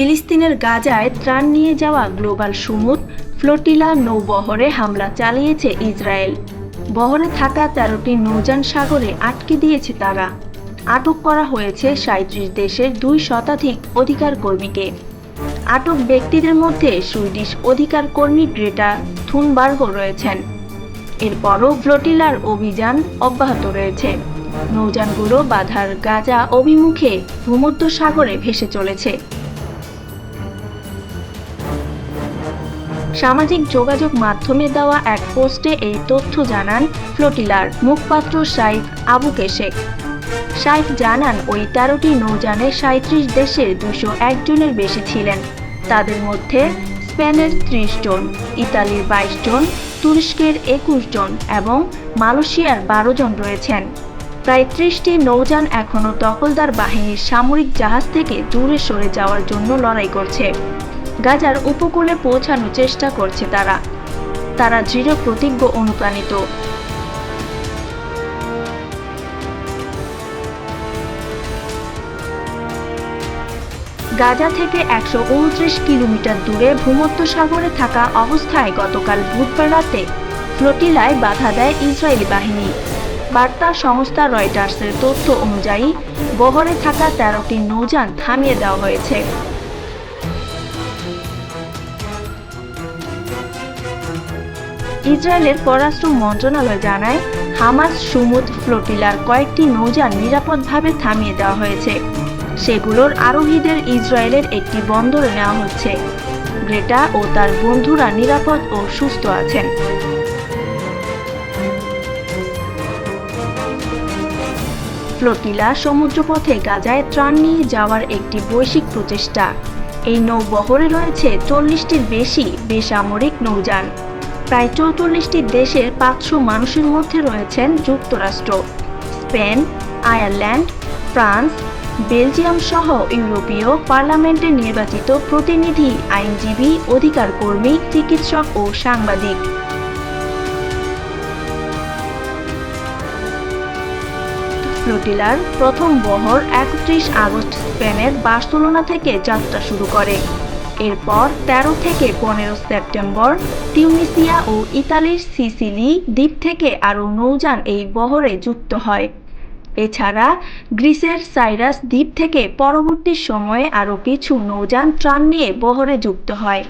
ফিলিস্তিনের গাজায় ত্রাণ নিয়ে যাওয়া গ্লোবাল সুমুদ ফ্লোটিলা নৌবহরে হামলা চালিয়েছে ইসরায়েল। বহরে থাকা তেরোটি নৌযান সাগরে আটকে দিয়েছে তারা। আটক করা হয়েছে সাঁত্রিশ দেশের দুই শতাধিক অধিকার কর্মীকে আটক ব্যক্তিদের মধ্যে সুইডিশ অধিকার কর্মী গ্রেটা থুনবার্গও রয়েছেন। এরপরও ফ্লোটিলার অভিযান অব্যাহত রয়েছে। নৌযানগুলো বাধার গাজা অভিমুখে ভূমধ্য সাগরে ভেসে চলেছে। সামাজিক যোগাযোগ মাধ্যমে দেওয়া এক পোস্টে এই তথ্য জানান ফ্লোটিলার মুখপাত্র সাইফ আবু কেশেক। সাইফ জানান, ওই তেরোটি নৌযানে সাঁত্রিশ দেশের দুশো একজনের বেশি ছিলেন। তাদের মধ্যে স্পেনের ত্রিশ জন, ইতালির বাইশ জন, তুরস্কের একুশ জন এবং মালয়েশিয়ার বারো জন রয়েছেন। প্রায় ত্রিশটি নৌযান এখনও দখলদার বাহিনীর সামরিক জাহাজ থেকে দূরে সরে যাওয়ার জন্য লড়াই করছে। গাজার উপকূলে পৌঁছানোর চেষ্টা করছে তারা। তারা দৃঢ় প্রতিজ্ঞ অনুপ্রাণিত। গাজা থেকে একশো উনত্রিশ কিলোমিটার দূরে ভূমধ্য সাগরে থাকা অবস্থায় গতকাল বুধবার রাতে ফ্লোটিলায় বাধা দেয় ইসরায়েলি বাহিনী। বার্তা সংস্থা রয়টার্সের তথ্য অনুযায়ী, বহরে থাকা তেরোটি নৌযান থামিয়ে দেওয়া হয়েছে। ইসরায়েলের পররাষ্ট্র মন্ত্রণালয় জানায়, হামাস সুমুদ ফ্লোটিলার কয়েকটি নৌযান নিরাপদভাবে থামিয়ে দেওয়া হয়েছে। সেগুলোর আরোহীদের ইসরায়েলের একটি বন্দরে নেওয়া হচ্ছে। গ্রেটা ও তার বন্ধুরা নিরাপদ ও সুস্থ আছেন। ফ্লোটিলা সমুদ্রপথে গাজায় ত্রাণ নিয়ে যাওয়ার একটি বৈশ্বিক প্রচেষ্টা। এই নৌবহরে রয়েছে চল্লিশটির বেশি বেসামরিক নৌযান। প্রায় চৌচল্লিশটি দেশের পাঁচশো মানুষের মধ্যে রয়েছেন যুক্তরাষ্ট্র। স্পেন, আয়ারল্যান্ড, ফ্রান্স, বেলজিয়াম সহ ইউরোপীয় পার্লামেন্টের নির্বাচিত প্রতিনিধি, আইনজীবী অধিকার কর্মী চিকিৎসক ও সাংবাদিক। ফ্লোটিলার প্রথম বহর একত্রিশ আগস্ট স্পেনের বার্সেলোনা থেকে যাত্রা শুরু করে। এরপর ১৩ থেকে পনেরো সেপ্টেম্বর টিউনিসিয়া ও ইতালির সিসিলি দ্বীপ থেকে আরও নৌযান এই বহরে যুক্ত হয়। এছাড়া গ্রিসের সাইরাস দ্বীপ থেকে পরবর্তী সময়ে আরও কিছু নৌযান ত্রাণ নিয়ে বহরে যুক্ত হয়।